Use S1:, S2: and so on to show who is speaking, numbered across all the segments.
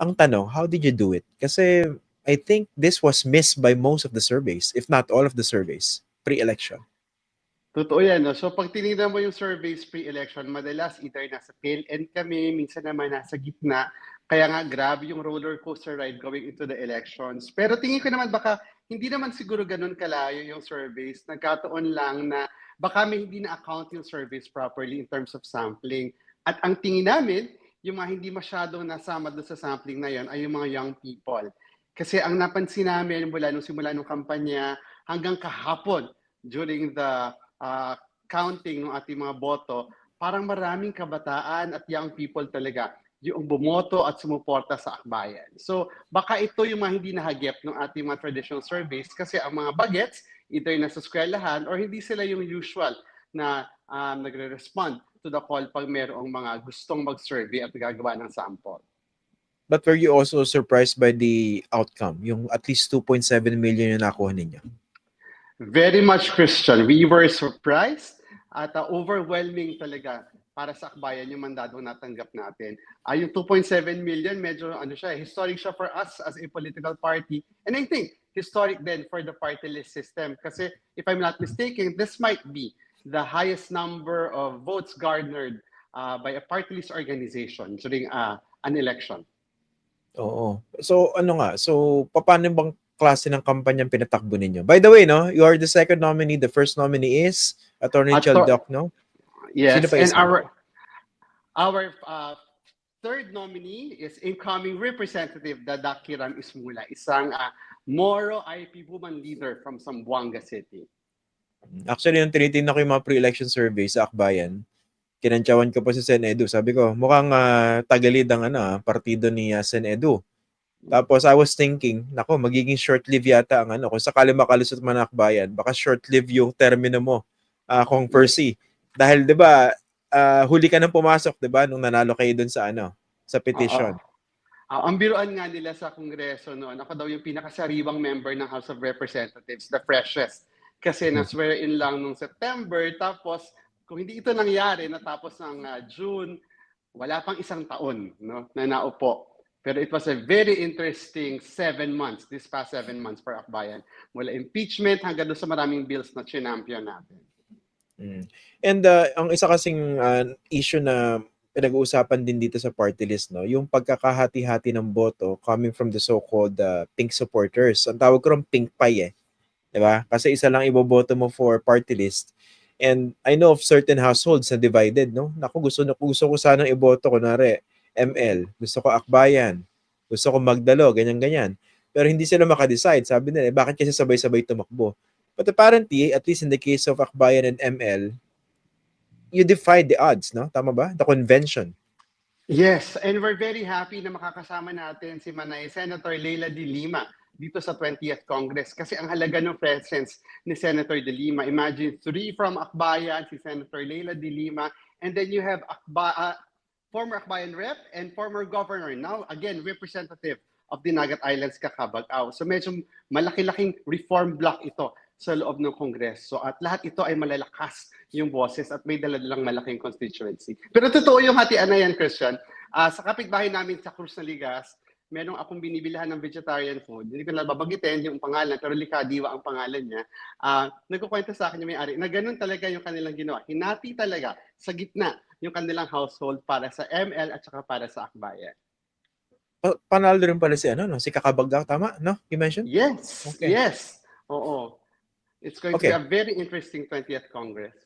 S1: Ang tanong, how did you do it? Kasi I think this was missed by most of the surveys, if not all of the surveys, pre-election.
S2: Totoo yan. No? So pag tinignan mo yung surveys pre-election, madalas either nasa tail end kami, minsan naman nasa gitna. Kaya nga grabe yung roller coaster ride going into the elections. Pero tingin ko naman baka hindi naman siguro ganun kalayo yung surveys. Nagkataon lang na baka may hindi na-account yung surveys properly in terms of sampling. At ang tingin namin, yung mga hindi masyadong nasama doon sa sampling na yon ay yung mga young people. Kasi ang napansin namin mula nung simula nung kampanya hanggang kahapon during the uh, counting ng ating mga boto, parang maraming kabataan at young people talaga yung bumoto at sumuporta sa akbayan. So baka ito yung mga hindi nahagip ng ating mga traditional surveys kasi ang mga bagets either nasa eskwelahan or hindi sila yung usual na um, nagre-respond to the call pag merong mga gustong mag-survey at gagawa ng sample.
S1: But were you also surprised by the outcome? Yung at least 2.7 million yung nakuha ninyo?
S2: Very much Christian. We were surprised at uh, overwhelming talaga para sa akbayan yung mandado natanggap natin. Ay yung 2.7 million, medyo ano siya, historic siya for us as a political party. And I think historic then for the party list system. Kasi if I'm not mistaken, this might be the highest number of votes garnered uh, by a party list organization during uh, an election.
S1: Oo. So ano nga, so paano bang klase ng kampanyang pinatakbo ninyo? By the way, no, you are the second nominee. The first nominee is Attorney
S2: Ato-
S1: Chaldoc, no?
S2: Yes,
S1: Sino pa
S2: and
S1: isa?
S2: our our uh, third nominee is incoming representative Dadakiran Ismula, isang uh, Moro IP woman leader from Zamboanga City.
S1: Actually, nung tinitingnan ko yung mga pre-election survey sa Akbayan, kinantsawan ko pa si Sen Edu. Sabi ko, mukhang ah, tagalid ang ano, ah, partido ni ah, Sen Edu. Tapos I was thinking, nako, magiging short-lived yata ang ano. Kung sakali makalusot man Akbayan, baka short-lived yung termino mo ah, kung Percy. Dahil 'di ba, ah, huli ka nang pumasok, 'di ba, nung nanalo kayo dun sa ano, sa petition.
S2: Ah, ang biruan nga nila sa Kongreso noon, ako daw yung pinakasariwang member ng House of Representatives, the freshest. Kasi
S1: Hmm.
S2: na-swear in lang nung September, tapos kung hindi ito nangyari, natapos ng ah, June, wala pang isang taon no, na naupo. Pero it was a very interesting seven months, this past seven months for Akbayan. Mula impeachment hanggang doon sa maraming bills na chinampion natin.
S1: Mm. And uh, ang isa kasing uh, issue na pinag-uusapan din dito sa party list, no, yung pagkakahati-hati ng boto coming from the so-called uh, pink supporters. Ang tawag ko rin pink pie eh. 'Di ba? Kasi isa lang iboboto mo for party list. And I know of certain households na divided, no? Naku, gusto, na- gusto ko sanang iboto, kunwari, ML, gusto ko Akbayan, gusto ko Magdalo, ganyan-ganyan. Pero hindi sila makadecide. Sabi nila, eh, bakit kasi sabay-sabay tumakbo? But apparently, at least in the case of Akbayan and ML, you defied the odds, no? Tama ba? The convention.
S2: Yes, and we're very happy na makakasama natin si Manay Senator Leila De Lima dito sa 20th Congress kasi ang halaga ng presence ni Senator De Lima. Imagine three from Akbayan, si Senator Leila De Lima, and then you have Akba, uh, former Akbayan rep and former governor, now again representative of the Nagat Islands, Kakabagaw. So medyo malaki-laking reform block ito sa loob ng Kongreso at lahat ito ay malalakas yung boses at may dala-dalang malaking constituency. Pero totoo yung hatian na yan, Christian. Ah, sa kapitbahay namin sa Cruz na Merong akong binibilihan ng vegetarian food. Hindi ko na babagitin yung pangalan, pero Likadiwa ang pangalan niya. Ah, nagkukwento sa akin yung may-ari na ganun talaga yung kanilang ginawa. Hinati talaga sa gitna yung kanilang household para sa ML at saka para sa Akbayan.
S1: Pa- panalo rin pala si ano, no? Si Kakabagaw, tama? No? You mentioned?
S2: Yes,
S1: Okay.
S2: yes. Oo. It's going
S1: Okay.
S2: to be a very interesting 20th Congress.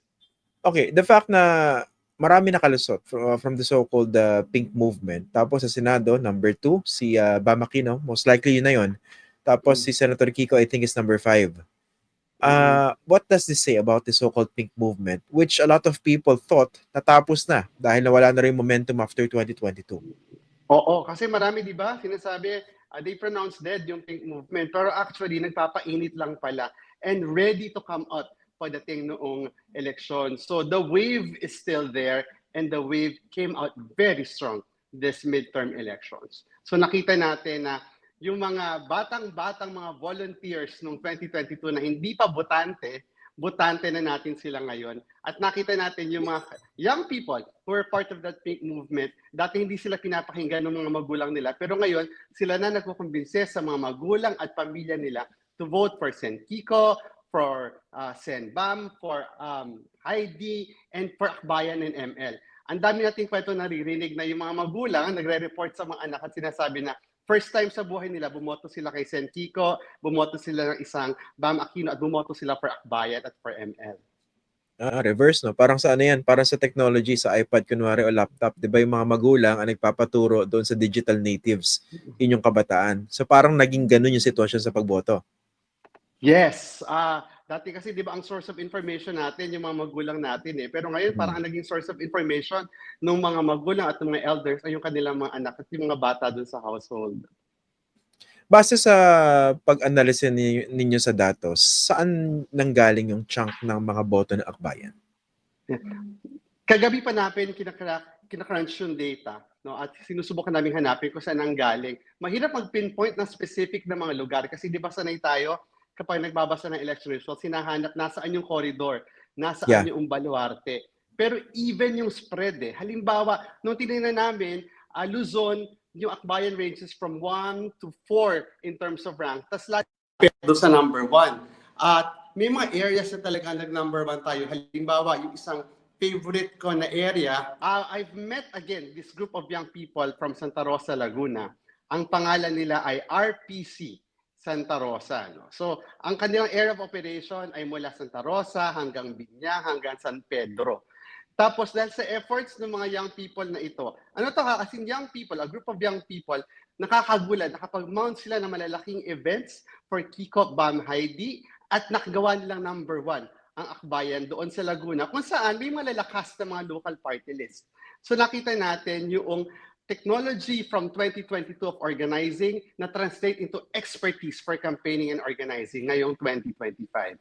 S1: Okay, the fact na marami nakalusot from, from the so-called uh, pink movement. Tapos sa Senado, number two, si uh, Bam Aquino, most likely yun na yun. Tapos
S2: Mm.
S1: si Senator Kiko, I think is number five. Uh, what does this say about the so-called pink movement, which a lot of people thought natapos na dahil nawala na rin momentum after 2022?
S2: Oo, kasi marami 'di ba? Sinasabi uh, they pronounce dead yung pink movement pero actually nagpapainit lang pala and ready to come out pagdating noong election. So the wave is still there and the wave came out very strong this midterm elections. So nakita natin na yung mga batang-batang mga volunteers noong 2022 na hindi pa botante butante na natin sila ngayon. At nakita natin yung mga young people who are part of that pink movement. Dati hindi sila pinapakinggan ng mga magulang nila. Pero ngayon, sila na nagkukumbinse sa mga magulang at pamilya nila to vote for Sen Kiko, for uh, Sen Bam, for um, Heidi, and for Akbayan and ML. Ang dami nating kwento naririnig na yung mga magulang nagre-report sa mga anak at sinasabi na first time sa buhay nila, bumoto sila kay Sen Kiko, bumoto sila ng isang Bam Aquino at bumoto sila for Akbayan at for ML.
S1: Ah, reverse, no? Parang sa ano yan? Parang sa technology, sa iPad, kunwari, o laptop. Di ba yung mga magulang ang nagpapaturo doon sa digital natives, yun yung kabataan. So parang naging ganun yung sitwasyon sa pagboto.
S2: Yes. ah dati kasi 'di ba ang source of information natin yung mga magulang natin eh. Pero ngayon
S1: Hmm.
S2: parang ang naging source of information ng mga magulang at ng mga elders ay yung kanilang mga anak at yung mga bata doon sa household.
S1: Base sa pag-analysis ni- ninyo sa datos, saan nanggaling yung chunk ng mga boto ng akbayan?
S2: Kagabi pa natin kinakra kinakrunch yung data no at sinusubukan namin hanapin kung saan ang galing. Mahirap mag-pinpoint ng specific na mga lugar kasi 'di ba sanay tayo kapag nagbabasa ng election results, hinahanap nasaan yung corridor, nasaan
S1: Yeah.
S2: yung baluarte. Pero even yung spread eh. Halimbawa, nung tinignan namin, ah, Luzon, yung Akbayan ranges from 1 to 4 in terms of rank. Tapos lahat do sa number 1. At may mga areas na talaga nag-number 1 tayo. Halimbawa, yung isang favorite ko na area, ah, I've met again this group of young people from Santa Rosa, Laguna. Ang pangalan nila ay RPC Santa Rosa. No? So, ang kanilang area of operation ay mula Santa Rosa hanggang Binya, hanggang San Pedro. Tapos dahil sa efforts ng mga young people na ito, ano to ha, as in young people, a group of young people, nakakagulat, nakapag-mount sila ng malalaking events for Kiko Bam Heidi at nakagawa nilang number one, ang akbayan doon sa Laguna, kung saan may malalakas na mga local party list. So nakita natin yung technology from 2022 of organizing na translate into expertise for campaigning and organizing ngayong 2025.